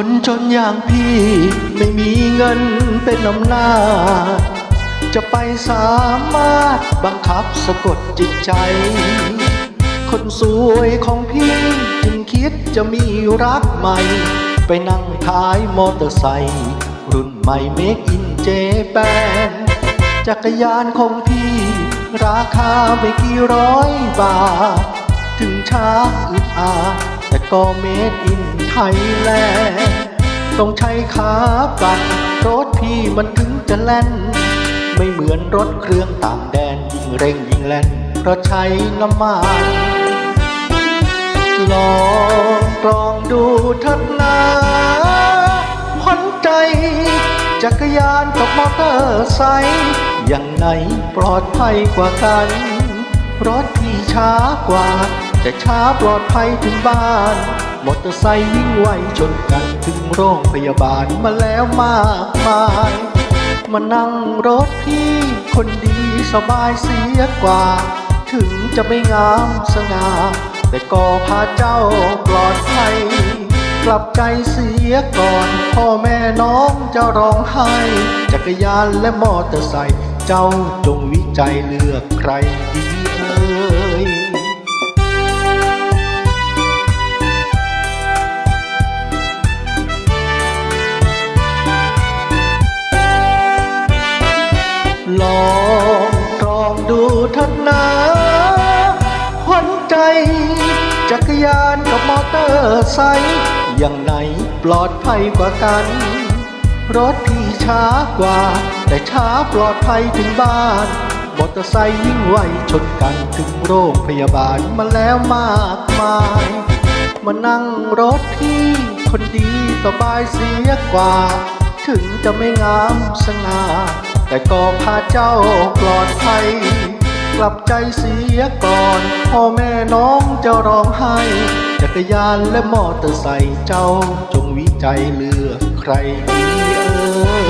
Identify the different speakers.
Speaker 1: คนจนอย่างพี่ไม่มีเงินเป็นอำนาจ จะไปสามารถบังคับสะกดจิตใจ คนสวยของพี่จึงคิดจะมีรักใหม่ ไปนั่งท้ายมอเตอร์ไซค์รุ่นใหม่เมกอินเจแปนจักรยานของพี่ราคาไม่กี่ร้อยบาท ถึงช้าอึดอาด แต่ก็เมดอินไทยแลนด์ต้องใช้ขาปั่นรถพี่มันถึงจะแล่น ไม่เหมือนรถเครื่องต่างแดนยิ่งเร่งยิ่งแล่น เพราะใช้น้ำมันลองลองดูเถิดนาขวัญใจ จักรยานกับมอเตอร์ไซค์อย่างไหนปลอดภัยกว่ากัน รถที่ช้ากว่า แต่ช้าปลอดภัยถึงบ้าน มอเตอร์ไซค์วิ่งไวชนกันถึงโรงพยาบาลมาแล้วมากมาย มานั่งรถพี่คนดีสบายเสียกว่า ถึงจะไม่งามสง่าแต่ก็พาเจ้าปลอดภัย กลับใจเสียก่อน พ่อแม่น้องจะร้องไห้ จักรยานและมอเตอร์ไซค์เจ้าจงวิจัยเลือกใครดีเอ่ย จักรยานกับมอเตอร์ไซค์อย่างไหนปลอดภัยกว่ากัน รถพี่ช้ากว่า แต่ช้าปลอดภัยถึงบ้านมอเตอร์ไซค์วิ่งไวชนกันถึงโรงพยาบาลมาแล้วมากมาย มานั่งรถพี่ คนดีสบายเสียกว่า ถึงจะไม่งามสง่าแต่ก็พาเจ้าปลอดภัย กลับใจเสียก่อน พ่อแม่น้องจะร้องไห้ จักรยานและมอเตอร์ไซค์เจ้าจงวิจัยเลือกใครดีเออ